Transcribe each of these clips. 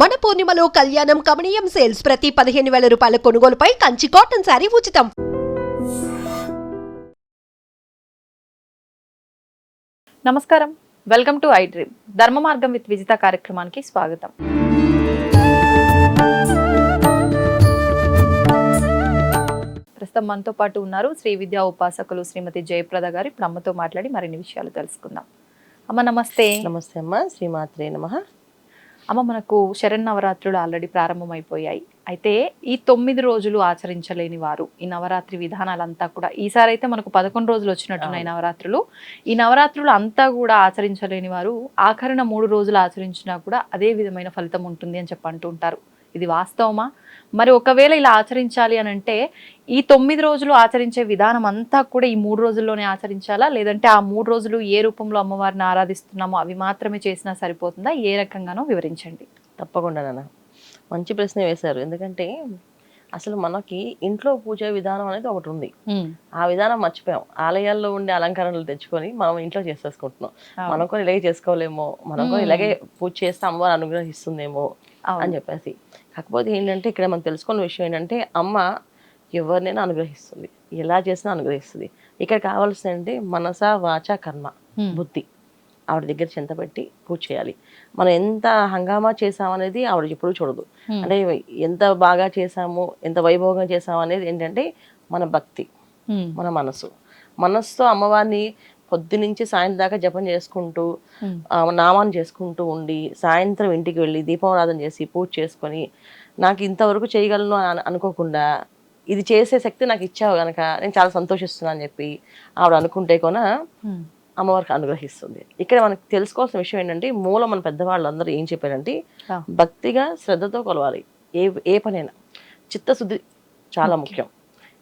మన పూర్ణిమలో కళ్యాణం కమనీయం సేల్స్ ప్రతి పదిహేను వేల రూపాయల కొనుగోలుపై కంచి కాటన్ శారీ ఉచితం. నమస్కారం. వెల్కమ్ టు ఐ డ్రీమ్ ధర్మ మార్గం విత్ విజిత కార్యక్రమానికి స్వాగతం. ప్రస్తుతం మనతో పాటు ఉన్నారు శ్రీ విద్యా ఉపాసకులు శ్రీమతి జయప్రద గారు. ఇప్పుడు అమ్మతో మాట్లాడి మరిన్ని విషయాలు తెలుసుకుందాం. అమ్మ నమస్తే. నమస్తే అమ్మ. శ్రీమాత్రే నమ. అమ్మ మనకు శరన్నవరాత్రులు ఆల్రెడీ ప్రారంభమైపోయాయి. అయితే ఈ తొమ్మిది రోజులు ఆచరించలేని వారు ఈ నవరాత్రి విధానాలంతా కూడా. ఈసారి అయితే మనకు పదకొండు రోజులు వచ్చినట్టున్నాయి. నవరాత్రులు. ఈ నవరాత్రులు అంతా కూడా ఆచరించలేని వారు ఆఖరిన మూడు రోజులు ఆచరించినా కూడా అదే విధమైన ఫలితం ఉంటుంది అని చెప్పి అంటూ ఉంటారు. ఇది వాస్తవమా? మరి ఒకవేళ ఇలా ఆచరించాలి అని అంటే ఈ తొమ్మిది రోజులు ఆచరించే విధానం అంతా కూడా ఈ మూడు రోజుల్లోనే ఆచరించాలా? లేదంటే ఆ మూడు రోజులు ఏ రూపంలో అమ్మవారిని ఆరాధిస్తున్నామో అవి మాత్రమే చేసినా సరిపోతుందా? ఏ రకంగానో వివరించండి. తప్పకుండా నాన్న. మంచి ప్రశ్న వేశారు. ఎందుకంటే అసలు మనకి ఇంట్లో పూజ విధానం అనేది ఒకటి ఉంది. ఆ విధానం మర్చిపోయాం. ఆలయాల్లో ఉండే అలంకరణలు తెచ్చుకొని మనం ఇంట్లో చేసేసుకుంటున్నాం. మనం కూడా ఇలాగే చేసుకోలేమో మనం కూడా. ఇలాగే పూజ చేస్తే అమ్మవారు అనుగ్రహిస్తుందేమో. అని చెప్పేసి. కాకపోతే ఏంటంటే ఇక్కడ మనం తెలుసుకున్న విషయం ఏంటంటే అమ్మ ఎవరినైనా అనుగ్రహిస్తుంది. ఎలా చేసినా అనుగ్రహిస్తుంది. ఇక్కడ కావాల్సింది ఏంటి? మనస వాచ కర్మ. బుద్ధి. ఆవిడ దగ్గర చింత పెట్టి పూజ చేయాలి. మనం ఎంత హంగామా చేసామనేది ఆవిడ ఎప్పుడూ చూడదు. అంటే ఎంత బాగా చేసాము ఎంత వైభవంగా చేసాము అనేది ఏంటంటే మన భక్తి. మన మనసు. మనసుతో అమ్మవారిని పొద్దు నుంచి సాయంత్రం దాకా జపం చేసుకుంటూ నామాన్ని చేసుకుంటూ ఉండి సాయంత్రం ఇంటికి వెళ్ళి దీపారాధన చేసి పూజ చేసుకొని నాకు ఇంతవరకు చేయగలను అని అనుకోకుండా ఇది చేసే శక్తి నాకు ఇచ్చావు కనుక నేను చాలా సంతోషిస్తున్నాను అని చెప్పి ఆవిడ అనుకుంటే కొన మ్మ్. అమ్మవారికి అనుగ్రహిస్తుంది ఇక్కడ మనకు తెలుసుకోవాల్సిన విషయం ఏంటంటే మూలం మన పెద్దవాళ్ళు అందరూ ఏం చెప్పారంటే. భక్తిగా శ్రద్ధతో కొలవాలి ఏ ఏ పనైనా చిత్తశుద్ధి చాలా ముఖ్యం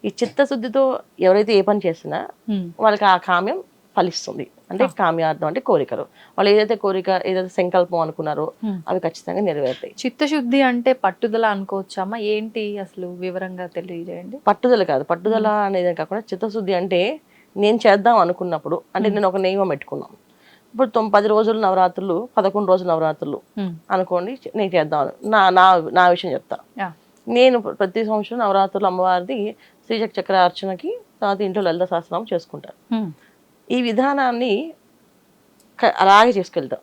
ఈ చిత్తశుద్ధితో ఎవరైతే ఏ పని చేసినా. వాళ్ళకి ఆ కామ్యం ఫలిస్తుంది. అంటే కామ్యార్థం అంటే కోరికలు. వాళ్ళు ఏదైతే కోరిక ఏదైతే సంకల్పం అనుకున్నారో. అవి ఖచ్చితంగా నెరవేరుతాయి. చిత్తశుద్ధి అంటే పట్టుదల అనుకోవచ్చమ్మా? ఏంటి అసలు వివరంగా తెలియజేయండి? పట్టుదల కాదు. పట్టుదల అనేది కాకుండా చిత్తశుద్ధి అంటే నేను చేద్దాం అనుకున్నప్పుడు అంటే నేను ఒక నియమం పెట్టుకున్నాను. ఇప్పుడు తొమ్ పది రోజులు నవరాత్రులు పదకొండు రోజులు నవరాత్రులు. అనుకోండి నేను చేద్దాం నా నా నా విషయం చెప్తా. నేను ప్రతి సంవత్సరం నవరాత్రులు అమ్మవారిది శ్రీచక్ర చక్ర అర్చనకి తర్వాత ఇంట్లో లలిత సహస్రనామం చేసుకుంటాను. ఈ విధానాన్ని అలాగే చేసుకెళ్తాం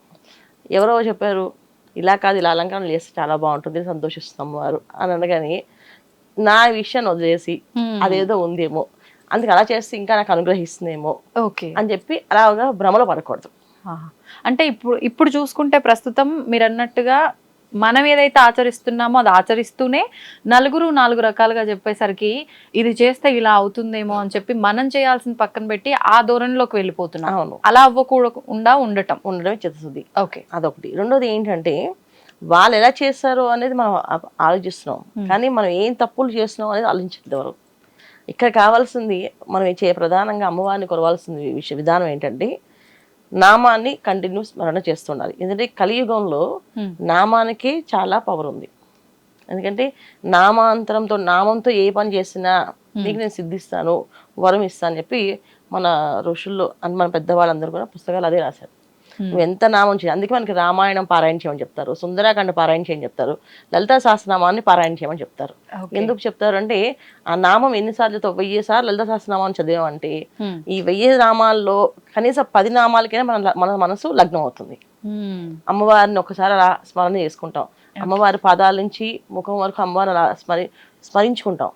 ఎవరో చెప్పారు ఇలా కాదు ఇలా అలంకరణ చేస్తే చాలా బాగుంటుంది సంతోషిస్తాం అమ్మవారు అని అనగానే నా విషయాన్ని వదిలేసి. అదేదో ఉందేమో అందుకే అలా చేస్తే ఇంకా నాకు అనుగ్రహిస్తుందేమో ఓకే అని చెప్పి అలాగా భ్రమలో పడకూడదు. అంటే ఇప్పుడు ఇప్పుడు చూసుకుంటే ప్రస్తుతం మీరు అన్నట్టుగా మనం ఏదైతే ఆచరిస్తున్నామో అది ఆచరిస్తూనే నలుగురు నాలుగు రకాలుగా చెప్పేసరికి ఇది చేస్తే ఇలా అవుతుందేమో అని చెప్పి మనం చేయాల్సిన పక్కన పెట్టి ఆ ధోరణిలోకి వెళ్ళిపోతున్నాం. అలా అవ్వకుండా ఉండటం. ఉండడమే చిత్తశుద్ధి. ఓకే. అదొకటి. రెండోది ఏంటంటే వాళ్ళు ఎలా చేస్తారు అనేది మనం ఆలోచిస్తున్నాం. కానీ మనం ఏం తప్పులు చేస్తున్నాం అనేది ఆలోచించద్దు ఎవరు. ఇక్కడ కావాల్సింది మనం చే ప్రధానంగా అమ్మవారిని కొలవాల్సింది విషయ విధానం ఏంటంటే నామాన్ని కంటిన్యూ స్మరణ చేస్తుండాలి. ఎందుకంటే కలియుగంలో. నామానికి చాలా పవర్ ఉంది. ఎందుకంటే నామాంతరంతో నామంతో ఏ పని చేసినా నీకు నేను సిద్ధిస్తాను వరం ఇస్తాను అని చెప్పి మన ఋషుల్లో అని మన పెద్దవాళ్ళందరూ కూడా పుస్తకాలు అదే రాశారు. నువ్వు ఎంత నామం చేయాలి అందుకే మనకి రామాయణం పారాయణ చేయమని చెప్తారు సుందరాకాండ పారాయణ చేయమని చెప్తారు లలితా సహస్రనామాన్ని పారాయణ చేయమని చెప్తారు. ఎందుకు చెప్తారు అంటే ఆ నామం ఎన్నిసార్లు వెయ్యి సార్లు లలితా సహస్రనామాన్ని చదివామంటే మ్మ్. ఈ వెయ్యి నామాల్లో కనీసం పది నామాలకైనా మన మన మనసు లగ్నం అవుతుంది మ్మ్. అమ్మవారిని ఒకసారి అలా స్మరణ చేసుకుంటాం అమ్మవారి పాదాల నుంచి ముఖం వరకు అమ్మవారిని అలా స్మరి స్మరించుకుంటాం.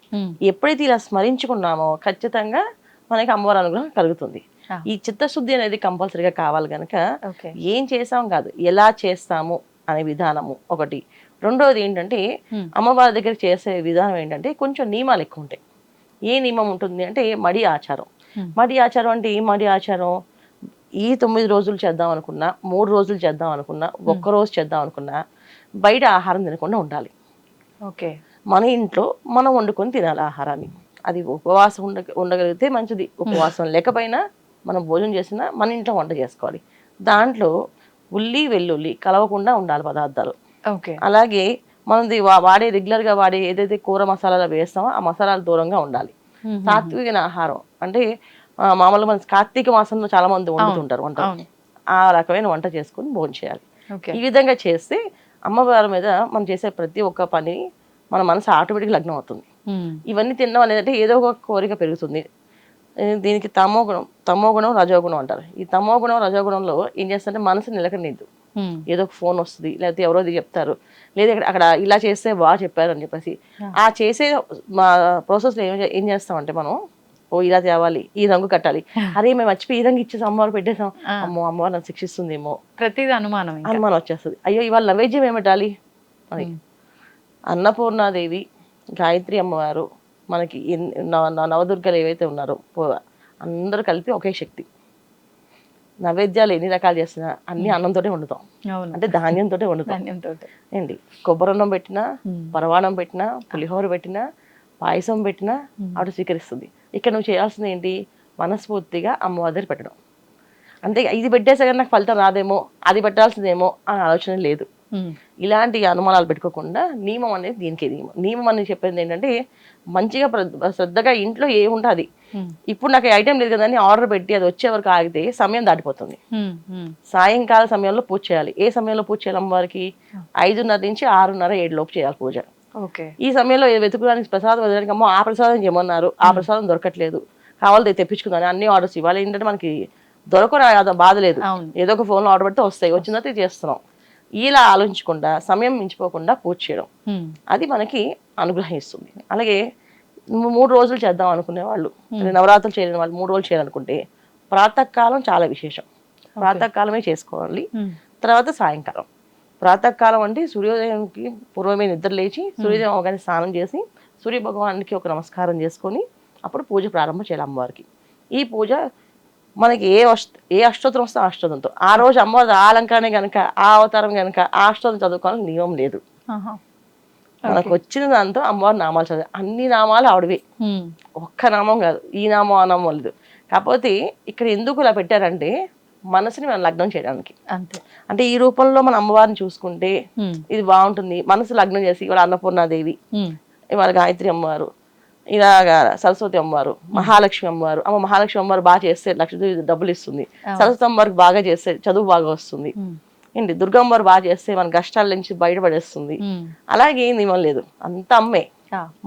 ఎప్పుడైతే ఇలా స్మరించుకున్నామో ఖచ్చితంగా మనకి అమ్మవారి అనుగ్రహం కలుగుతుంది. ఈ చిత్తశుద్ధి అనేది కంపల్సరీగా కావాలి కనుక ఏం చేసాం కాదు ఎలా చేస్తాము అనే విధానము ఒకటి. రెండోది ఏంటంటే. అమ్మవారి దగ్గర చేసే విధానం ఏంటంటే కొంచెం నియమాలు ఎక్కువ ఉంటాయి. ఏ నియమం ఉంటుంది అంటే మడి ఆచారం. మడి ఆచారం అంటే ఏ మడి ఆచారం? ఈ తొమ్మిది రోజులు చేద్దాం అనుకున్నా మూడు రోజులు చేద్దాం అనుకున్నా ఒక్క రోజు చేద్దాం అనుకున్నా బయట ఆహారం తినకుండా ఉండాలి. ఓకే. మన ఇంట్లో మనం వండుకొని తినాలి ఆహారాన్ని. అది ఉపవాసం ఉండ ఉండగలిగితే మంచిది. ఉపవాసం లేకపోయినా మనం భోజనం చేసినా మన ఇంట్లో వంట చేసుకోవాలి. దాంట్లో ఉల్లి వెల్లుల్లి కలవకుండా ఉండాలి పదార్థాలు. ఓకే. అలాగే మనది వా- వాడే రెగ్యులర్గా వాడే ఏదైతే కూర మసాలాలు వేస్తామో ఆ మసాలాలు దూరంగా ఉండాలి. సాత్విక ఆహారం అంటే మామూలుగా మన కార్తీక మాసంలో చాలా మంది వండుతుంటారు వంట. ఆ రకమైన వంట చేసుకుని భోజనం చేయాలి. ఈ విధంగా చేస్తే అమ్మవారి మీద మనం చేసే ప్రతి ఒక్క పని మన మనసు ఆటోమేటిక్గా లగ్నం అవుతుంది. ఇవన్నీ తినడం అనేది అంటే ఏదో ఒక కోరిక పెరుగుతుంది. దీనికి తమో గుణం తమో గుణం రజోగుణం అంటారు. ఈ తమో గుణం రజోగుణంలో ఏం చేస్తారంటే మనసు నిలకడలేదు ఉమ్, ఏదో ఒక ఫోన్ వస్తుంది లేకపోతే ఎవరో చెప్తారు. లేదా ఇక్కడ- అక్కడ ఇలా చేస్తే బాగా చెప్పారు అని చెప్పేసి. ఆ. చేసే మా ప్రాసెస్లో ఏం ఏం చేస్తామంటే మనం ఓ ఇలా తేవాలి ఈ రంగు కట్టాలి. అరే మేము మర్చిపోయి ఈ రంగు ఇచ్చేసాం అమ్మవారు పెట్టేసాం. అమ్మో అమ్మవారు నన్ను శిక్షిస్తుందేమో. ప్రతిదీ అనుమానం. అనుమానం వచ్చేస్తుంది. అయ్యో ఇవాళ నైవేద్యం ఏమి పెట్టాలి? అని. అన్నపూర్ణాదేవి గాయత్రి అమ్మవారు మనకి నవదుర్గలు ఏవైతే ఉన్నారో అందరూ కలిపి ఒకే శక్తి. నైవేద్యాలు ఎన్ని రకాలు చేసినా అన్ని అన్నంతోటే వండుతాం. అంటే ధాన్యంతో వండుతాం. ఏంటి? కొబ్బరన్నం పెట్టినా పరవాణం పెట్టినా పులిహోర పెట్టినా పాయసం పెట్టినా ఆవిడ స్వీకరిస్తుంది. ఇక్కడ నువ్వు చేయాల్సింది ఏంటి? మనస్ఫూర్తిగా అమ్మవారి దగ్గర పెట్టడం. అంతే ఇది పెట్టేసా నాకు ఫలితం రాదేమో అది పెట్టాల్సిందేమో అని ఆలోచన లేదు. ఇలాంటి అనుమానాలు పెట్టుకోకుండా నియమం అనేది దీనికి నియమం. నియమం అని చెప్పేది ఏంటంటే మంచిగా శ్రద్ధగా ఇంట్లో ఏముంటుంది? ఇప్పుడు నాకు ఐటెం లేదు కదా అని ఆర్డర్ పెట్టి అది వచ్చే వరకు ఆగితే సమయం దాటిపోతుంది. సాయంకాల సమయంలో పూజ చేయాలి. ఏ సమయంలో పూజ చేయాలి అమ్మవారికి? ఐదున్నర నుంచి ఆరున్నర ఏడు లోపు చేయాలి పూజ. ఓకే. ఈ సమయంలో వెతుకుడానికి ప్రసాదం వదలడానికి అమ్మో ఆ ప్రసాదం ఏమన్నారు ఆ ప్రసాదం దొరకట్లేదు. కావాలి తెప్పించుకుందాం అన్ని ఆర్డర్స్ ఇవ్వాలి. ఏంటంటే మనకి దొరకరు బాధ లేదు. ఏదో ఒక ఫోన్లో ఆర్డర్ పెడితే వస్తాయి. వచ్చిన తర్వాత చేస్తున్నాం. ఇలా ఆలోచించకుండా సమయం మించిపోకుండా పూజ చేయడం. అది మనకి అనుగ్రహం ఇస్తుంది. అలాగే మూడు రోజులు చేద్దాం అనుకునే వాళ్ళు నవరాత్రులు చేయలేని వాళ్ళు మూడు రోజులు చేయాలనుకుంటే ప్రాతకాలం చాలా విశేషం. ప్రాతకాలమే చేసుకోవాలి. తర్వాత సాయంకాలం. ప్రాతకాలం అంటే సూర్యోదయంకి పూర్వమే నిద్ర లేచి సూర్యోదయం అవగానే స్నానం చేసి సూర్య భగవానికి ఒక నమస్కారం చేసుకొని అప్పుడు పూజ ప్రారంభం చేయాలి అమ్మవారికి. ఈ పూజ మనకి ఏ అష్ట ఏ అష్టోత్తరం వస్తే ఆ అష్టోత్రంతో ఆ రోజు అమ్మవారి ఆ అలంకరణ కనుక ఆ అవతారం కనుక ఆ అష్టోత్తరం చదువుకోవాలని నియమం లేదు. మనకు వచ్చిన దాంతో అమ్మవారి నామాలు చదివి. అన్ని నామాలు ఆవిడవే. ఒక్క నామం కాదు. ఈ నామం ఆ నామం లేదు. కాకపోతే ఇక్కడ ఎందుకు ఇలా పెట్టారంటే మనసుని మనం లగ్నం చేయడానికి. అంతే. అంటే ఈ రూపంలో మన అమ్మవారిని చూసుకుంటే ఇది బాగుంటుంది. మనసు లగ్నం చేసి ఇవాళ అన్నపూర్ణాదేవి ఇవాళ గాయత్రి అమ్మవారు ఇలాగా సరస్వతి అమ్మవారు మహాలక్ష్మి అమ్మవారు. అమ్మ మహాలక్ష్మి అమ్మవారు బాగా చేస్తే లక్ష్మీదేవి డబ్బులు ఇస్తుంది. సరస్వతి అమ్మవారికి బాగా చేస్తే చదువు బాగా వస్తుంది. ఏంటి? దుర్గమ్మవారు బాగా చేస్తే మన కష్టాల నుంచి బయటపడేస్తుంది. అలాగే ఏం నియమం లేదు. అంత అమ్మే.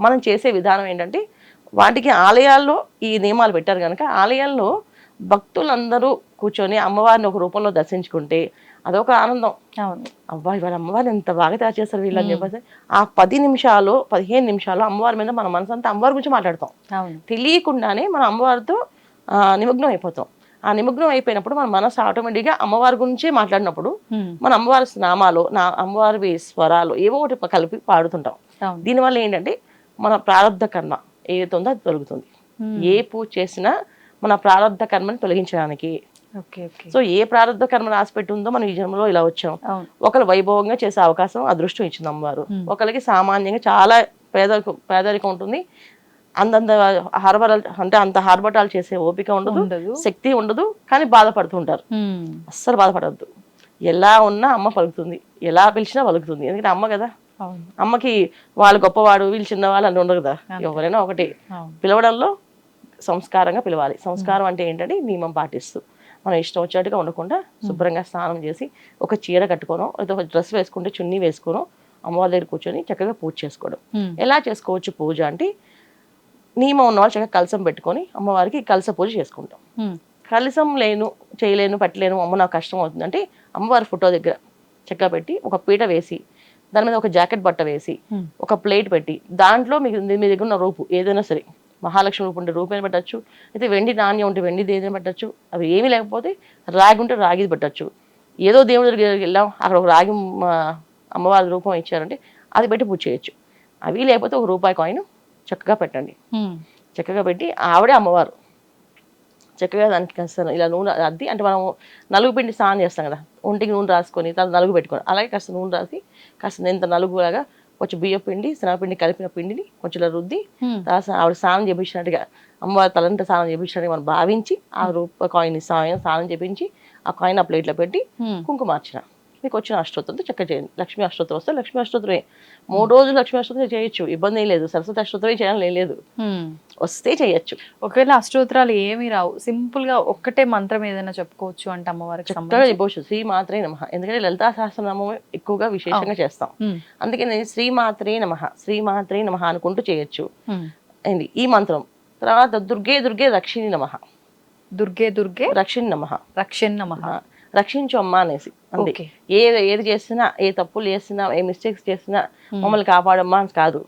మనం చేసే విధానం ఏంటంటే వాటికి ఆలయాల్లో ఈ నియమాలు పెట్టారు కనుక ఆలయాల్లో భక్తులందరూ కూర్చొని అమ్మవారిని ఒక రూపంలో దర్శించుకుంటే అదొక ఆనందం. అవును. అబ్బా ఇవాళ అమ్మవారిని ఎంత బాగా తయారు చేస్తారు వీళ్ళని చెప్పేసి ఆ పది నిమిషాలు పదిహేను నిమిషాలు అమ్మవారి మీద మన మనసు అంతా అమ్మవారి గురించి మాట్లాడతాం. తెలియకుండానే మనం అమ్మవారితో నిమగ్నం అయిపోతాం. ఆ నిమగ్నం అయిపోయినప్పుడు మన మనసు ఆటోమేటిక్గా అమ్మవారి గురించే మాట్లాడినప్పుడు మన అమ్మవారి నామాలు నా అమ్మవారి స్వరాలు ఏవో ఒకటి కలిపి పాడుతుంటాం. దీనివల్ల ఏంటంటే మన ప్రారంధ కర్మ ఏదైతే ఉందో అది తొలగుతుంది. ఏ పూజ చేసినా మన ప్రారంధ కర్మని తొలగించడానికి సో ఏ ప్రారంధ కర్మ రాసిపెట్టి ఉందో మనం ఈ జన్మలో ఇలా వచ్చాం. ఒకరు వైభవంగా చేసే అవకాశం అదృష్టం ఇచ్చింది అమ్మవారు. ఒకరికి సామాన్యంగా చాలా పేదరికం పేదరికం ఉంటుంది. అంతంత హార్బరాలు అంటే అంత హార్బటాలు చేసే ఓపిక ఉండదు. శక్తి ఉండదు కానీ బాధపడుతూ ఉంటారు. ఉమ్. అస్సలు బాధపడద్దు. ఎలా ఉన్నా అమ్మ పలుకుతుంది. ఎలా పిలిచినా పలుకుతుంది. ఎందుకంటే అమ్మ కదా. అమ్మకి వాళ్ళు గొప్పవాడు వీళ్ళు చిన్నవాళ్ళు అని ఉండదు కదా. ఎవరైనా ఒకటి. పిలవడంలో సంస్కారంగా పిలవాలి. సంస్కారం అంటే ఏంటంటే నియమం పాటిస్తూ. మనం ఇష్టం వచ్చినట్టుగా ఉండకుండా శుభ్రంగా స్నానం చేసి ఒక చీర కట్టుకోవడం లేదా ఒక డ్రెస్ వేసుకుంటే చున్నీ వేసుకోవడం అమ్మవారి దగ్గర కూర్చొని చక్కగా పూజ చేసుకోవడం. ఎలా చేసుకోవచ్చు పూజ అంటే నియమం ఉన్న వాళ్ళు చక్కగా కలసం పెట్టుకొని అమ్మవారికి కలస పూజ చేసుకుంటాం. కలసం లేను చేయలేను పట్టలేను అమ్మ నాకు కష్టం అవుతుంది అంటే అమ్మవారి ఫోటో దగ్గర చక్కగా పెట్టి ఒక పీట వేసి దాని మీద ఒక జాకెట్ బట్ట వేసి. ఒక ప్లేట్ పెట్టి దాంట్లో మీకు మీ దగ్గర ఉన్న రూపు ఏదైనా సరే మహాలక్ష్మి రూపు ఉంటే రూపైన పెట్టచ్చు అయితే వెండి నాణ్యం ఉంటే వెండిది ఏదైనా పెట్టచ్చు అవి ఏమీ లేకపోతే రాగి ఉంటే రాగిది పెట్టచ్చు. ఏదో దేవుడి దగ్గరికి వెళ్ళాం అక్కడ ఒక రాగి అమ్మవారి రూపం ఇచ్చారంటే అది పెట్టి పూజ చేయొచ్చు. అవి లేకపోతే ఒక రూపాయి కాయిన్ చక్కగా పెట్టండి. చక్కగా పెట్టి ఆవిడే అమ్మవారు. చక్కగా దానికి కాస్త ఇలా నూనె అద్ది అంటే మనం నలుగు పిండి స్నానం చేస్తాం కదా ఒంటికి నూనె రాసుకొని తర్వాత నలుగు పెట్టుకొని అలాగే కాస్త నూనె రాసి కాస్త ఇంత నలుగులాగా కొంచెం బియ్యం పిండి శనగపిండి కలిపిన పిండిని కొంచెం రుద్ది ఆవిడ స్నానం చేపించినట్టుగా అమ్మవారి తలంతా స్నానం చేపించినట్టుగా మనం భావించి ఆ రూప కాయిన్ స్నానం స్నానం చేపించి ఆ కాయిన్ ఆ ప్లేట్లో పెట్టి. కుంకుమార్చన మీకు వచ్చిన అష్టోత్తరంతో చక్కగా చేయండి. లక్ష్మీ అష్టోత్తరం వస్తే లక్ష్మీ అష్టోత్తరమే. మూడు రోజులు లక్ష్మీ అష్టోత్తరం చేయొచ్చు ఇబ్బంది ఏం లేదు. సరస్వతి అష్టోత్తరం చేయాలని లేదు. వస్తే చేయొచ్చు. ఒకవేళ అష్టోత్తరాలు ఏమీ రావు సింపుల్గా ఒక్కటే మంత్రం ఏదైనా చెప్పుకోవచ్చు అంటే అమ్మవారికి చక్కగా చెప్పవచ్చు శ్రీ మాత్రే నమ. ఎందుకంటే లలితా సహస్రనామం ఎక్కువగా విశేషంగా చేస్తాం. అందుకే నేను శ్రీ మాత్రే నమ శ్రీ మాత్రే నమ అనుకుంటూ చేయొచ్చు. ఏంది ఈ మంత్రం. తర్వాత దుర్గే దుర్గే రక్షిణి నమ. దుర్గే దుర్గే రక్షిణి నమ. రక్షణ్ నమః. రక్షించు అమ్మ అనేసి. అంతే. ఓకే. ఏ ఏది చేసినా ఏ తప్పులు చేసినా ఏ మిస్టేక్స్ చేసినా మమ్మల్ని కాపాడమ్మా అని కాదు.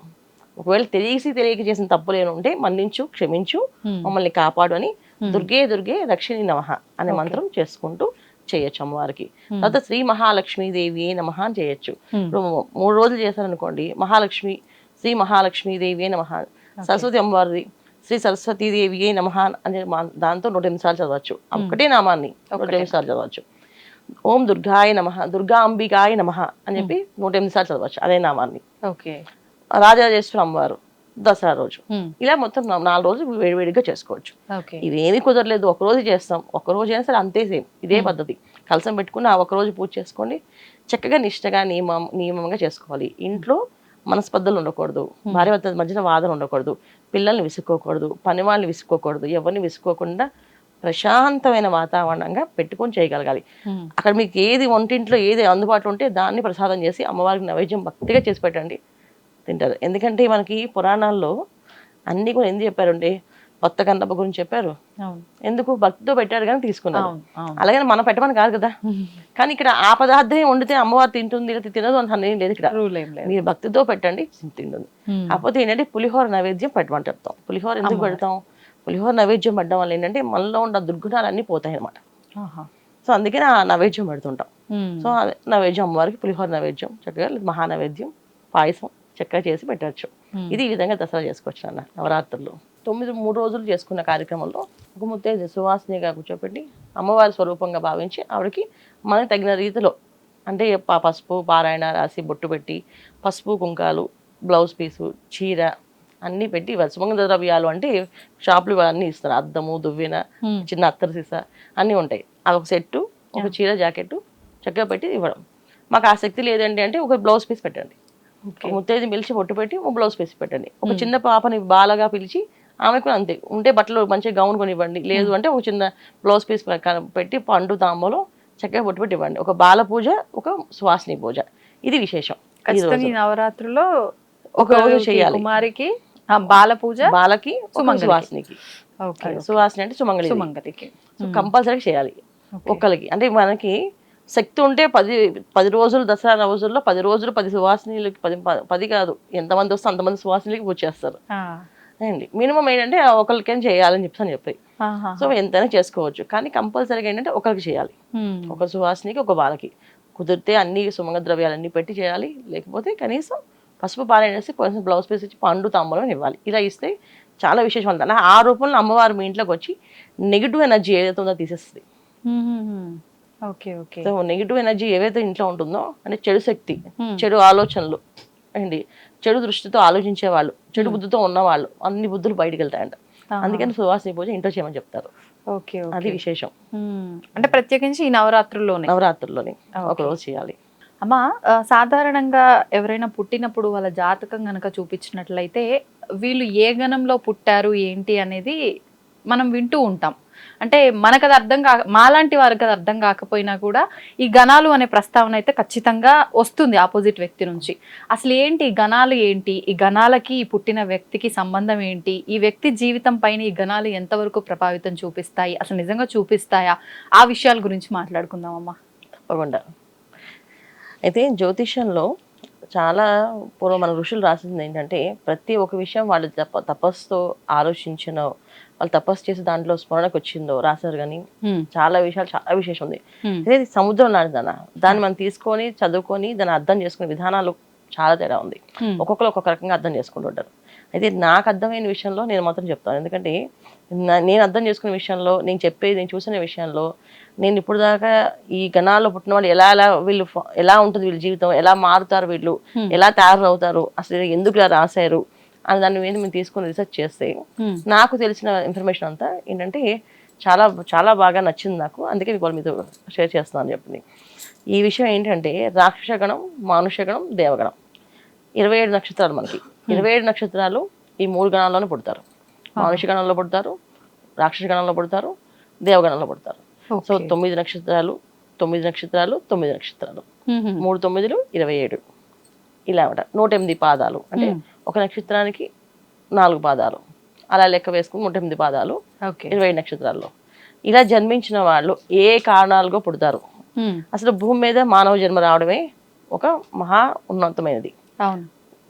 ఒకవేళ తెలిసి తెలియక చేసిన తప్పులు ఏమైనా ఉంటే మన్నించు క్షమించు. మమ్మల్ని కాపాడు అని దుర్గే దుర్గే రక్షిణి నమః అనే మంత్రం చేసుకుంటూ చేయొచ్చు అమ్మవారికి. తర్వాత శ్రీ మహాలక్ష్మీ దేవి నమ అని చేయొచ్చు. ఇప్పుడు మూడు రోజులు చేశారనుకోండి మహాలక్ష్మి శ్రీ మహాలక్ష్మీ దేవి నమ సరస్వతి అమ్మవారిది శ్రీ సరస్వతీ దేవి నమ అనే దాంతో నూట ఎనిమిది సార్లు చదవచ్చు. ఒకటే నామాన్ని నూట ఎనిమిది సార్లు చదవచ్చు. ఓం దుర్గాయ నమ దుర్గా అంబికాయ నమ అని చెప్పి నూట ఎనిమిది సార్లు చదవచ్చు అదే నామాన్ని. ఓకే. రాజరాజేశ్వర అమ్మవారు దసరా రోజు. ఇలా మొత్తం నాలుగు రోజులు వేడివేడిగా చేసుకోవచ్చు. ఇదేమీ కుదరలేదు. ఒక రోజు చేస్తాం. ఒక రోజు అయినా సరే అంతే సేమ్. ఇదే పద్ధతి. కలసం పెట్టుకుని ఆ ఒక రోజు పూజ చేసుకోండి చక్కగా నిష్టగా నియమం నియమంగా చేసుకోవాలి. ఇంట్లో మనస్పర్ధలు ఉండకూడదు. భార్య భర్త మధ్యన వాదన ఉండకూడదు. పిల్లల్ని విసుక్కోకూడదు. పని వాళ్ళని విసుక్కోకూడదు. ఎవరిని విసుక్కోకుండా ప్రశాంతమైన వాతావరణంగా పెట్టుకొని చేయగలగాలి. అక్కడ మీకు ఏది వంటింట్లో ఏది అందుబాటులో ఉంటే దాన్ని ప్రసాదం చేసి అమ్మవారికి నైవేద్యం భక్తిగా చేసి పెట్టండి. తింటారు. ఎందుకంటే మనకి పురాణాల్లో అన్నీ కూడా ఎందుకు చెప్పారండి కొత్త కన్నప్ప గురించి చెప్పారు. ఎందుకు? భక్తితో పెట్టారు కానీ తీసుకున్నారు. అలాగే మనం పెట్టమని కాదు కదా. కానీ ఇక్కడ ఆ పదార్థం వండితే అమ్మవారు తింటుంది తినదు అని అనేది లేదు ఇక్కడ. మీరు భక్తితో పెట్టండి తింటుంది. ఉమ్, కాకపోతే ఏంటంటే పులిహోర నైవేద్యం పెట్టమని చెప్తాం. పులిహోర ఎందుకు పెడతాం? పులిహోర నైవేద్యం పెట్టడం వల్ల ఏంటంటే మనలో ఉన్న దుర్గుణాలు అన్నీ పోతాయి అనమాట. సో అందుకని ఆ నైవేద్యం పెడుతుంటాం. ఉమ్, సో నైవేద్యం అమ్మవారికి పులిహోర నైవేద్యం చక్కగా లేదా మహా నైవేద్యం పాయసం చక్కగా చేసి పెట్టచ్చు. ఇది ఈ విధంగా దసరా చేసుకోవచ్చు అన్న నవరాత్రులు తొమ్మిది మూడు రోజులు చేసుకున్న కార్యక్రమంలో ఒక ముత్తైదు సువాసినిగా కూర్చోపెట్టి అమ్మవారి స్వరూపంగా భావించి ఆవిడకి మనకి తగిన రీతిలో అంటే పసుపు పారాయణ రాసి బొట్టు పెట్టి పసుపు కుంకాలు బ్లౌజ్ పీసు చీర అన్నీ పెట్టి ఇవ్వాలి సుమంగ ద్రవ్యాలు అంటే షాపులు ఇవన్నీ ఇస్తారు. అద్దము దువ్వెన చిన్న అత్తరు సీసా అన్నీ ఉంటాయి. అవి ఒక సెట్టు ఒక చీర జాకెట్ చక్కగా పెట్టి ఇవ్వడం. మాకు ఆ శక్తి లేదండి అంటే ఒక బ్లౌజ్ పీస్ పెట్టండి. ముత్తైదు పిలిచి బొట్టు పెట్టి ఒక బ్లౌజ్ పీస్ పెట్టండి. ఒక చిన్న పాపని బాలగా పిలిచి ఆమెకు కూడా అంతే. ఉంటే బట్టలు మంచిగా గౌన్ కొని ఇవ్వండి లేదు అంటే ఒక చిన్న బ్లౌజ్ పీస్ పెట్టి పండు తాంబలో చక్కగా బొట్టు పెట్టి ఇవ్వండి. ఒక బాల పూజ ఒక సువాసిని పూజ. ఇది విశేషం. నవరాత్రుల్లో ఒక రోజు చేయాలి. కుమారికి బాల పూజ బాలకి. సువాసినికి. సువాసిని అంటే సుమంగళి సుమంగళికి. కంపల్సరీ చేయాలి. ఒక్కరికి అంటే మనకి శక్తి ఉంటే పది పది రోజులు దసరా రోజుల్లో పది రోజులు పది సువాసినీలకి పది పది కాదు. ఎంతమంది వస్తే అంతమంది సువాసినీలకి పూజ చేస్తారు అండి మినిమం ఏంటంటే ఒకరికేం చేయాలని చెప్పి అని చెప్పి. సో ఎంతైనా చేసుకోవచ్చు. కానీ కంపల్సరీగా ఏంటంటే ఒకరికి చేయాలి. ఒక సువాసినికి ఒక బాలకి. కుదిరితే అన్ని సుమంగ ద్రవ్యాలన్నీ పెట్టి చేయాలి. లేకపోతే కనీసం పసుపు పాలన వేసి కొంచెం బ్లౌజ్ పీస్ ఇచ్చి పండు తాంబూలం ఇవ్వాలి. ఇలా ఇస్తే చాలా విశేషం ఉంటుంది ఆ రూపంలో అమ్మవారు మీ ఇంట్లోకి వచ్చి నెగిటివ్ ఎనర్జీ ఏదైతే ఉందో తీసేస్తుంది. సో నెగిటివ్ ఎనర్జీ ఏవైతే ఇంట్లో ఉంటుందో అంటే చెడు శక్తి. చెడు ఆలోచనలు అండి చెడు దృష్టితో ఆలోచించే వాళ్ళు చెడు బుద్ధితో ఉన్నవాళ్ళు అన్ని బుద్ధులు బయటికి వెళ్తాయంట. అందుకని సువాసిని పూజ ఇంట్లో చేయమని చెప్తారు. ఓకే అది విశేషం. అంటే ప్రత్యేకించి ఈ నవరాత్రుల్లోనే. నవరాత్రుల్లోని. ఒక రోజు చేయాలి. అమ్మా సాధారణంగా ఎవరైనా పుట్టినప్పుడు వాళ్ళ జాతకం గనక చూపించినట్లయితే వీళ్ళు ఏ గణంలో పుట్టారు ఏంటి అనేది మనం వింటూ ఉంటాం. అంటే మనకు అది అర్థం కాక మాలాంటి వారికి అది అర్థం కాకపోయినా కూడా ఈ గణాలు అనే ప్రస్తావన అయితే ఖచ్చితంగా వస్తుంది ఆపోజిట్ వ్యక్తి నుంచి. అసలు ఏంటి ఈ గణాలు ఏంటి? ఈ గణాలకి ఈ పుట్టిన వ్యక్తికి సంబంధం ఏంటి? ఈ వ్యక్తి జీవితం పైన ఈ గణాలు ఎంతవరకు ప్రభావితం చూపిస్తాయి? అసలు నిజంగా చూపిస్తాయా? ఆ విషయాల గురించి మాట్లాడుకుందాం అమ్మా తప్పకుండా. అయితే జ్యోతిషంలో చాలా పూర్వం మన ఋషులు రాసింది ఏంటంటే ప్రతి ఒక్క విషయం వాళ్ళు తప తపస్సుతో ఆలోచించిన వాళ్ళు తపస్సు చేసి దాంట్లో స్మరణకు వచ్చిందో రాశారు కానీ చాలా విషయాలు చాలా విశేషం ఉంది. ఇది సముద్రం లాంటిదన్న దాన్ని మనం తీసుకొని చదువుకొని దాన్ని అర్థం చేసుకునే విధానాలు చాలా తేడా ఉంది. ఒక్కొక్కరు ఒక్కొక్క రకంగా అర్థం చేసుకుంటుంటారు అయితే నాకు అర్థమైన విషయంలో నేను మాత్రం చెప్తాను. ఎందుకంటే నేను అర్థం చేసుకునే విషయంలో నేను చెప్పేది నేను చూసిన విషయంలో నేను ఇప్పుడు దాకా ఈ గణాల్లో పుట్టిన వాళ్ళు ఎలా ఎలా వీళ్ళు ఎలా ఉంటుంది వీళ్ళ జీవితం ఎలా మారుతారు వీళ్ళు. ఎలా తయారవుతారు అసలు ఎందుకు ఇలా రాశారు అని దాని మీద మేము తీసుకుని రీసెర్చ్ చేస్తే. నాకు తెలిసిన ఇన్ఫర్మేషన్ అంతా ఏంటంటే చాలా చాలా బాగా నచ్చింది నాకు. అందుకే వాళ్ళ మీతో షేర్ చేస్తున్నాను చెప్పింది. ఈ విషయం ఏంటంటే రాక్షసగణం మానుషగణం దేవగణం. ఇరవై ఏడు నక్షత్రాలు మనకి. ఇరవై ఏడు నక్షత్రాలు ఈ మూడు గణాల్లోనే పుడతారు. మనుష్య గణంలో పుడతారు రాక్షస గణంలో పుడతారు దేవగణంలో పుడతారు. సో. తొమ్మిది నక్షత్రాలు తొమ్మిది నక్షత్రాలు తొమ్మిది నక్షత్రాలు. మూడు తొమ్మిదిలు ఇరవై ఏడు. ఇలా అనమాట నూట ఎనిమిది పాదాలు. అంటే. ఒక నక్షత్రానికి నాలుగు పాదాలు. అలా లెక్క వేసుకుని నూట ఎనిమిది పాదాలు. ఇరవై ఏడు నక్షత్రాల్లో. ఇలా జన్మించిన వాళ్ళు ఏ కారణాలుగా పుడతారు. అసలు భూమి మీద మానవ జన్మ రావడమే ఒక మహా ఉన్నతమైనది.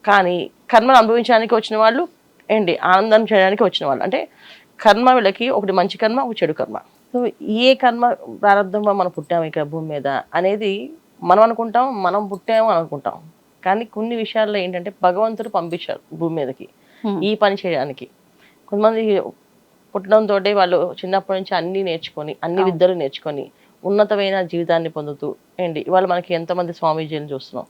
కానీ కర్మను అనుభవించడానికి వచ్చిన వాళ్ళు ఏంటి? ఆనందం చేయడానికి వచ్చిన వాళ్ళు. అంటే కర్మ వీళ్ళకి ఒకటి మంచి కర్మ ఒక చెడు కర్మ. సో ఏ కర్మ ప్రారంభంగా మనం పుట్టాము ఇక్కడ భూమి మీద అనేది మనం అనుకుంటాం మనం పుట్టాము అని అనుకుంటాం. కానీ కొన్ని విషయాల్లో ఏంటంటే భగవంతుడు పంపించారు భూమి మీదకి. ఈ పని చేయడానికి. కొంతమంది పుట్టడంతో వాళ్ళు చిన్నప్పటి నుంచి అన్ని నేర్చుకొని అన్ని విద్యలు నేర్చుకొని ఉన్నతమైన జీవితాన్ని పొందుతూ ఏంటి? ఇవాళ మనకి ఎంతమంది స్వామీజీలు చూస్తున్నాం.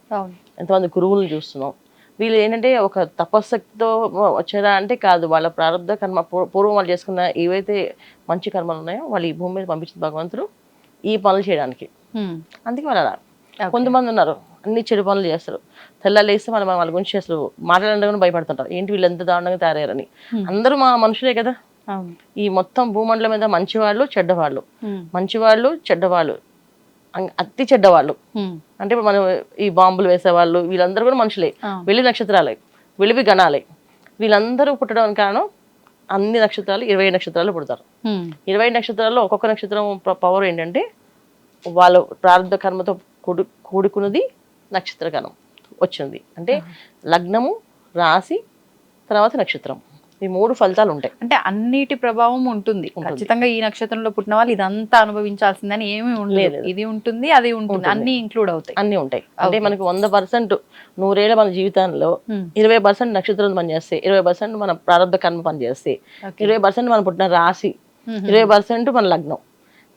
ఎంతమంది గురువులను చూస్తున్నాం. వీళ్ళు ఏంటంటే ఒక తపశక్తితో వచ్చారా అంటే కాదు. వాళ్ళ ప్రారంభ కర్మ పూర్- పూర్వం వాళ్ళు చేసుకున్న ఏవైతే మంచి కర్మలు ఉన్నాయో వాళ్ళు ఈ భూమి మీద పంపించిన భగవంతుడు ఈ పనులు చేయడానికి. అందుకే వాళ్ళు అలా. కొంతమంది ఉన్నారు. అన్ని చెడు పనులు చేస్తారు. తెల్లారు లేస్తే మనం వాళ్ళ గురించి అసలు మాట్లాడడానికి భయపడుతుంటారు ఏంటి వీళ్ళు ఎంత దారుణంగా తయారయ్యారని. అందరూ మా మనుషులే కదా. ఈ మొత్తం భూమండలం మీద మంచివాళ్ళు చెడ్డవాళ్ళు. మంచివాళ్ళు చెడ్డవాళ్ళు. అతి చెడ్డవాళ్ళు. అంటే మనం ఈ బాంబులు వేసేవాళ్ళు వీళ్ళందరూ కూడా మనుషులే. ఆ. వెళ్ళి నక్షత్రాలే వెలివి గణాలే. వీళ్ళందరూ పుట్టడానికి కారణం అన్ని నక్షత్రాలు ఇరవై నక్షత్రాలు పుడతారు. ఇరవై నక్షత్రాల్లో ఒక్కొక్క నక్షత్రం పవర్ ఏంటంటే వాళ్ళ ప్రారంభ కర్మతో కూడు కూడుకున్నది నక్షత్ర కణం వచ్చింది. అంటే లగ్నము రాశి తర్వాత నక్షత్రం. ఈ మూడు ఫలితాలు ఉంటాయి. అంటే అన్నిటి ప్రభావం ఉంటుంది. ఖచ్చితంగా ఈ నక్షత్రంలో పుట్టిన వాళ్ళు ఇదంతా అనుభవించాల్సిందని ఏమీ ఉండలేదు లేదు. ఇది ఉంటుంది అది ఉంటుంది. అన్ని ఇంక్లూడ్ అవుతాయి. అన్నీ ఉంటాయి. అంటే మనకి వంద పర్సెంట్ నూరేళ్ళ మన జీవితంలో. ఇరవై పర్సెంట్ నక్షత్రం పనిచేస్తే ఇరవై పర్సెంట్ మన ప్రారంభ కర్మ పనిచేస్తే ఓకే. ఇరవై పర్సెంట్ మనం పుట్టిన రాశి. ఇరవై పర్సెంట్ మన లగ్నం.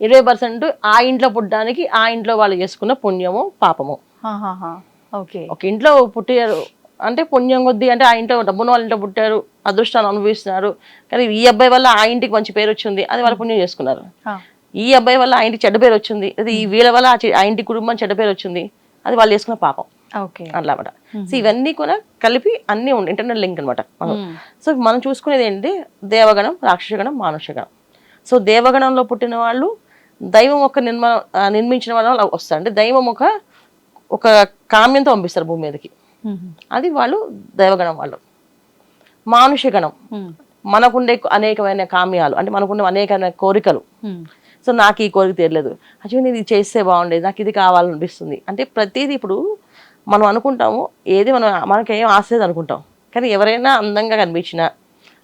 ఇరవై పర్సెంట్ ఆ ఇంట్లో పుట్టడానికి ఆ ఇంట్లో వాళ్ళు చేసుకున్న పుణ్యము పాపము. ఒక ఇంట్లో పుట్టారు అంటే పుణ్యం కొద్దీ అంటే ఆ ఇంట్లో డబ్బున్న వాళ్ళ ఇంట్లో పుట్టారు అదృష్టాన్ని అనుభవిస్తున్నారు. కానీ ఈ అబ్బాయి వల్ల ఆ ఇంటికి మంచి పేరు వచ్చింది అది వాళ్ళు పుణ్యం చేసుకున్నారు. ఈ అబ్బాయి వల్ల ఆ ఇంటికి చెడ్డ పేరు వచ్చింది అది ఈ వీళ్ళ వల్ల ఆ ఇంటి కుటుంబం చెడ్డ పేరు వచ్చింది అది వాళ్ళు చేసుకున్న పాపం. ఓకే. అట్లా అనమాట సో ఇవన్నీ కూడా కలిపి అన్నీ ఉండి ఇంటర్నల్ లింక్ అనమాట. సో మనం చూసుకునేది ఏంటి? దేవగణం రాక్షసగణం మానుషగణం సో దేవగణంలో పుట్టిన వాళ్ళు దైవం ఒక నిర్మ ఆ, నిర్మించిన వాళ్ళు వస్తారు. అంటే దైవం ఒక ఒక కామ్యంతో పంపిస్తారు భూమి మీదకి. అది వాళ్ళు దైవగణం వాళ్ళు. మానుషగణం. మనకుండే అనేకమైన కామ్యాలు అంటే మనకుండే అనేకమైన కోరికలు. సో నాకు ఈ కోరిక తీరలేదు. అయ్యో నేను ఇది చేస్తే బాగుండేది నాకు ఇది కావాలనిపిస్తుంది. అంటే ప్రతిదీ ఇప్పుడు మనం అనుకుంటాము ఏది మనం మనకేం ఆశ లేదు అనుకుంటాం. కానీ ఎవరైనా అందంగా కనిపించినా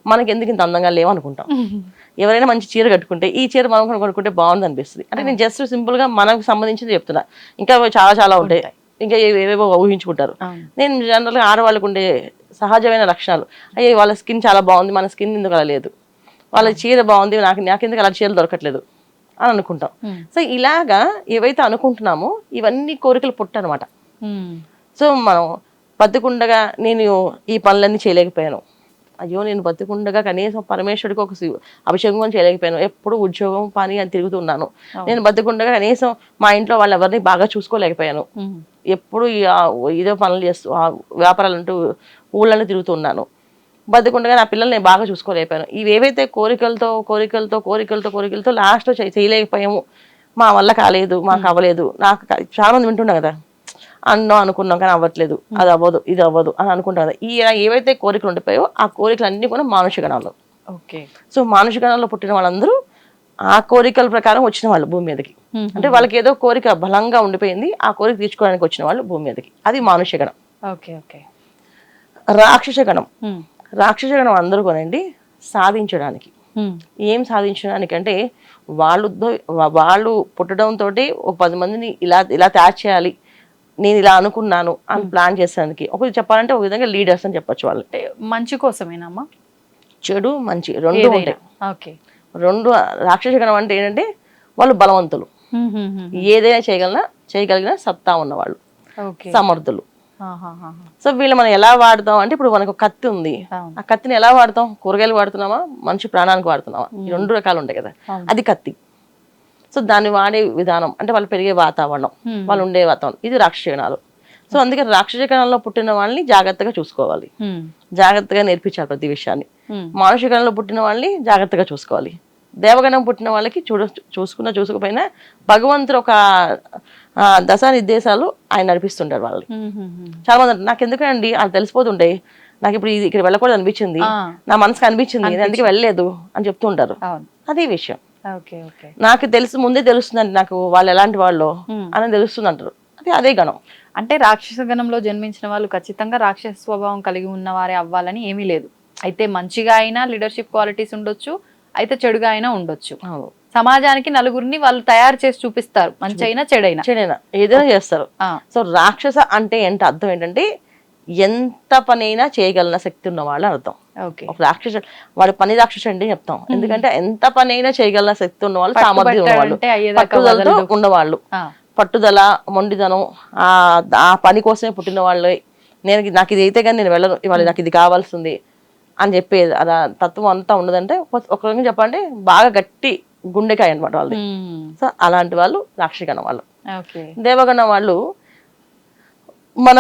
మనకి ఎందుకు ఇంత అందంగా లేవు అనుకుంటాం. ఎవరైనా మంచి చీర కట్టుకుంటే ఈ చీర మనం కొనుక్కుంటే బాగుంది అనిపిస్తుంది అంటే నేను జస్ట్ సింపుల్గా మనకు సంబంధించింది చెప్తున్నా. ఇంకా చాలా చాలా ఉంటాయి. ఇంకా ఏవేవో ఊహించుకుంటారు. నేను జనరల్గా ఆడవాళ్ళకు ఉండే సహజమైన లక్షణాలు. అయ్యే వాళ్ళ స్కిన్ చాలా బాగుంది మన స్కిన్ ఎందుకు అలా లేదు? వాళ్ళ చీర బాగుంది నాకు నాకెందుకు అలా చీరలు దొరకట్లేదు? అని అనుకుంటాం. సో ఇలాగా ఏవైతే అనుకుంటున్నామో ఇవన్నీ కోరికలు పుట్టనమాట. సో మనం బతికుండగా నేను ఈ పనులన్నీ చేయలేకపోయాను. అయ్యో నేను బతికుండగా కనీసం పరమేశ్వరుడికి ఒక అభిషేకం కూడా చేయలేకపోయాను. ఎప్పుడు ఉద్యోగం పని అని తిరుగుతున్నాను నేను బతికుండగా కనీసం మా ఇంట్లో వాళ్ళు ఎవరిని బాగా చూసుకోలేకపోయాను. ఎప్పుడు ఇదే పనులు చేస్తూ ఆ వ్యాపారాలు అంటూ ఊళ్ళని తిరుగుతున్నాను. బతికుండగా నా పిల్లల్ని నేను బాగా చూసుకోలేకపోయాను. ఇవి ఏవైతే కోరికలతో కోరికలతో కోరికలతో కోరికలతో లాస్ట్లో చేయలేకపోయాము మా వల్ల కాలేదు మాకు అవ్వలేదు. నాకు కా- చాలా మంది వింటున్నాం కదా అన్నో అనుకున్నాం కానీ అవ్వట్లేదు అది అవ్వదు ఇది అవ్వదు అని అనుకుంటాం కదా. ఈ ఏవైతే కోరికలు ఉండిపోయో ఆ కోరికలు అన్నీ కూడా మానుష గణాలు ఓకే. సో మానుష గణంలో పుట్టిన వాళ్ళందరూ ఆ కోరికల ప్రకారం వచ్చిన వాళ్ళు భూమి మీదకి. అంటే వాళ్ళకి ఏదో కోరిక బలంగా ఉండిపోయింది ఆ కోరిక తీర్చుకోవడానికి వచ్చిన వాళ్ళు భూమి మీదకి. అది మానుష్య గణం. Okay okay. రాక్షస గణం. రాక్షస గణం అందరూ కొనండి సాధించడానికి. ఏం సాధించడానికి అంటే వాళ్ళు వాళ్ళు పుట్టడంతో ఒక పది మందిని ఇలా ఇలా తయారు చేయాలి నేను ఇలా అనుకున్నాను అని ప్లాన్ చేసేదానికి ఒకటి చెప్పాలంటే ఒక విధంగా లీడర్స్ అని చెప్పొచ్చు వాళ్ళు మంచి కోసమేనమ్మా చెడు మంచి రెండు ఉంటాయి. ఓకే. రెండు రాక్షస గణం అంటే ఏంటంటే వాళ్ళు బలవంతులు. ఏదైనా చేయగలన చేయగలిగిన సత్తా ఉన్నవాళ్ళు. సమర్థులు. సో వీళ్ళు మనం ఎలా వాడతాం అంటే ఇప్పుడు మనకు కత్తి ఉంది. ఆ కత్తిని ఎలా వాడతాం? కూరగాయలు వాడుతున్నామా? మనిషి ప్రాణానికి వాడుతున్నామా? రెండు రకాలు ఉంటాయి కదా. అది కత్తి. సో దాన్ని వాడే విధానం అంటే వాళ్ళు పెరిగే వాతావరణం. వాళ్ళు ఉండే వాతావరణం ఇది రాక్షసగణాలు సో అందుకే రాక్షస గణంలో పుట్టిన వాళ్ళని జాగ్రత్తగా చూసుకోవాలి. జాగ్రత్తగా నేర్పించాలి ప్రతి విషయాన్ని. ఉమ్, మానుష గణంలో పుట్టిన వాళ్ళని జాగ్రత్తగా చూసుకోవాలి. దేవగణం పుట్టిన వాళ్ళకి చూడ చూసుకున్నా చూసుకోకపోయినా భగవంతుడు ఒక ఆ, దశ నిర్దేశాలు ఆయన నడిపిస్తుంటారు వాళ్ళని ఉమ్. చాలా మంది నాకు ఎందుకండి అది తెలిసిపోతుంటాయి నాకు ఇప్పుడు ఇది ఇక్కడ వెళ్ళకూడదు అనిపించింది. నా మనసుకు అనిపించింది. నేను అందుకే వెళ్ళలేదు అని చెప్తుంటారు. అదే విషయం. నాకు తెలుసు ముందే తెలుస్తుందండి నాకు వాళ్ళు ఎలాంటి వాళ్ళు. అని తెలుస్తుంది అంటారు అదే అదే గణం. అంటే రాక్షస గణంలో జన్మించిన వాళ్ళు ఖచ్చితంగా రాక్షస స్వభావం కలిగి ఉన్న వారే అవ్వాలని ఏమీ లేదు. అయితే మంచిగా అయినా లీడర్షిప్ క్వాలిటీస్ ఉండొచ్చు అయితే చెడుగా అయినా ఉండొచ్చు. సమాజానికి నలుగురిని వాళ్ళు తయారు చేసి చూపిస్తారు. మంచి అయినా చెడైనా. చెడైనా. ఏదైనా చేస్తారు. సో రాక్షస అంటే ఏంటి అర్థం ఏంటంటే ఎంత పనైనా చేయగలిగిన శక్తి ఉన్న వాళ్ళు అర్థం. ఓకే. ఒక రాక్షస వాడి పని రాక్షసు అంటే చెప్తాం. ఎందుకంటే ఎంత పనైనా చేయగలిగిన శక్తి ఉన్న వాళ్ళు సామర్థ్యం ఉన్నవాళ్ళు. పట్టుదలతో. ఉన్నవాళ్ళు. పట్టుదల మొండిదనం ఆ ఆ పని కోసమే పుట్టిన వాళ్ళు. నేను నాకు ఇది అయితే కానీ నేను వెళ్ళను. ఇవాళ నాకు ఇది కావాల్సింది. అని చెప్పేది. అది తత్వం అంతా ఉండదంటే ఒక- రకంగా చెప్పాలంటే బాగా గట్టి గుండెకాయ అనమాట వాళ్ళది. ఉమ్, సో అలాంటి వాళ్ళు రాక్షగణ వాళ్ళు. దేవగణ వాళ్ళు మన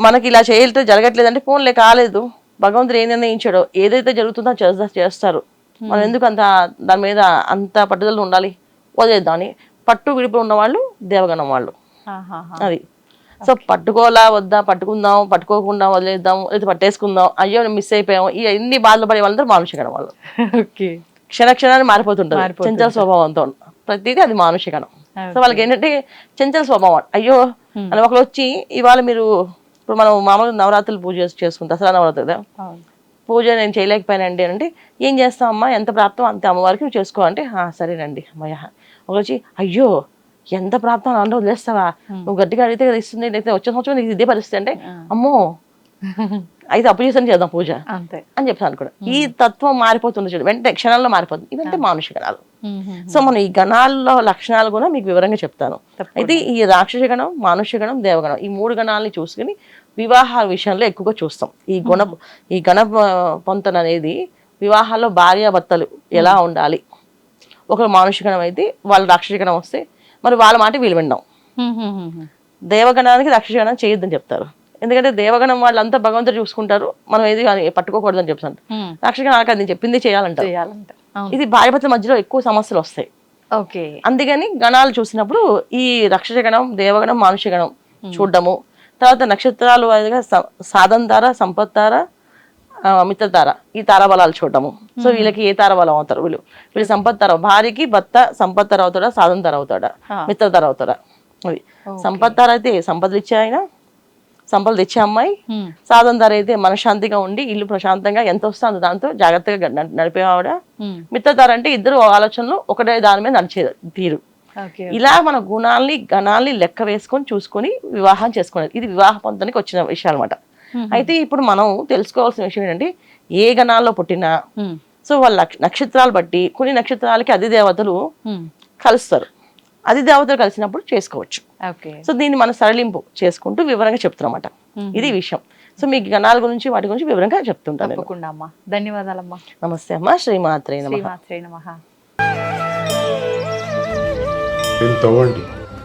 మనకి ఇలా చేయలేదు జరగట్లేదంటే ఫోన్లే కాలేదు. భగవంతుడు ఏం నిర్ణయించాడో ఏదైతే జరుగుతుందో చేస్తా చేస్తారు. మనం ఎందుకు అంత దాని మీద అంత పట్టుదల ఉండాలి? వదిలేద్దామని పట్టు విడిపి ఉన్న వాళ్ళు దేవగణం వాళ్ళు. అది. సో పట్టుకోలా వద్దా పట్టుకుందాం పట్టుకోకుండా వదిలేద్దాం లేదా పట్టేసుకుందాం అయ్యో మిస్ అయిపోయాం ఎన్ని బాధలు పడే వాళ్ళందరూ మానుషికణం వాళ్ళు. క్షణ క్షణాన్ని మారిపోతుంటారు. చంచల స్వభావంతో. ప్రతిదీ అది మానుషికణం సో వాళ్ళకి ఏంటంటే చంచల స్వభావం. అయ్యో అని ఒకరు వచ్చి ఇవాళ మీరు ఇప్పుడు మనం మామూలుగా నవరాత్రులు పూజ చేసు- చేసుకుంటాం దసరా నవరాత్రి కదా. పూజ నేను చేయలేకపోయానండి అంటే ఏం చేస్తాం అమ్మా? ఎంత ప్రాప్తం? అంతే అమ్మవారికి నువ్వు చేసుకో అంటే "ఆ, సరేనండి అమ్మయ్య. ఒక వచ్చి అయ్యో ఎంత ప్రాప్తం అంటే వదిలేస్తావా? నువ్వు గట్టిగా అడిగితే కదా ఇస్తుంది అయితే వచ్చే సంవత్సరం నీకు ఇదే పరిస్థితి అంటే అమ్మో. అయితే అప్పు చేసాను చేద్దాం పూజ. అంతే. అని చెప్తాను కూడా ఈ తత్వం మారిపోతుంది చూడు వెంటనే క్షణాల్లో మారిపోతుంది. ఇవంటే మానుష గణాలు సో మనం ఈ గణాల్లో లక్షణాలు కూడా మీకు వివరంగా చెప్తాను. అయితే ఈ రాక్షస గణం మానుష్య గణం దేవగణం ఈ మూడు గణాలని చూసుకుని వివాహ విషయంలో ఎక్కువగా చూస్తాం. ఈ గుణ ఈ గణ పొంతన అనేది వివాహాల్లో భార్యాభర్తలు ఎలా ఉండాలి? ఒకరు మానుష్య గణం అయితే వాళ్ళు రాక్షస గణం వస్తే మరి వాళ్ళ మాట వీళ్ళు ఉమ్. దేవగణానికి రాక్షస గణం చేయొద్దని చెప్తారు. ఎందుకంటే దేవగణం వాళ్ళంతా భగవంతుడు చూసుకుంటారు మనం ఏది పట్టుకోకూడదని చెప్తాను కాదు నేను చెప్పింది చేయాలంటారు. ఇది భార్యాభర్తల మధ్యలో ఎక్కువ సమస్యలు వస్తాయి. ఓకే. అందుకని గణాలు చూసినప్పుడు ఈ రక్షస గణం దేవగణం మానుష్య గణం చూడడము. తర్వాత నక్షత్రాలు సాధన తార సంపత్ ఆ, మిత్ర తార ఈ తారాబలాలు చూడటము సో వీళ్ళకి ఏ తారాబలం అవుతారు? వీళ్ళు వీళ్ళు సంపత్ తార భార్యకి భర్త సంపత్ తార అవుతాడా సాధన తార అవుతాడా. మిత్ర తార అవుతాడా? అది సంపత్ తార అయితే సంపదలు ఇచ్చే ఆయన సంపదలు తెచ్చే అమ్మాయి సాధన తార అయితే మనశ్శాంతిగా ఉండి ఇల్లు ప్రశాంతంగా ఎంత వస్తుందో దాంతో జాగ్రత్తగా నడిపే ఆవిడ. ఉమ్, మిత్రతార అంటే ఇద్దరు ఆలోచనలు ఒకటే దాని మీద నడిచే తీరు. ఇలా మన గుణాల్ని గణాల్ని లెక్క వేసుకొని చూసుకొని వివాహం చేసుకునేది. ఇది వివాహ పొందడానికి వచ్చిన విషయం అనమాట అయితే ఇప్పుడు మనం తెలుసుకోవాల్సిన విషయం ఏంటంటే ఏ గణాల్లో పుట్టినా సో వాళ్ళ నక్ష- నక్షత్రాలు బట్టి కొన్ని నక్షత్రాలకి అతి దేవతలు కలుస్తారు. అతి దేవతలు కలిసినప్పుడు చేసుకోవచ్చు. ఓకే. సో దీన్ని మనం సరళింపు చేసుకుంటూ వివరంగా చెప్తున్నమాట ఇది విషయం. సో మీకు గణాల గురించి వాటి గురించి వివరంగా చెప్తుంటాను. తప్పకుండా అమ్మా. ధన్యవాదాలమ్మా. నమస్తే అమ్మా. శ్రీమాత్రే నమ. శ్రీమాత్రే నమః. తవ్వండి.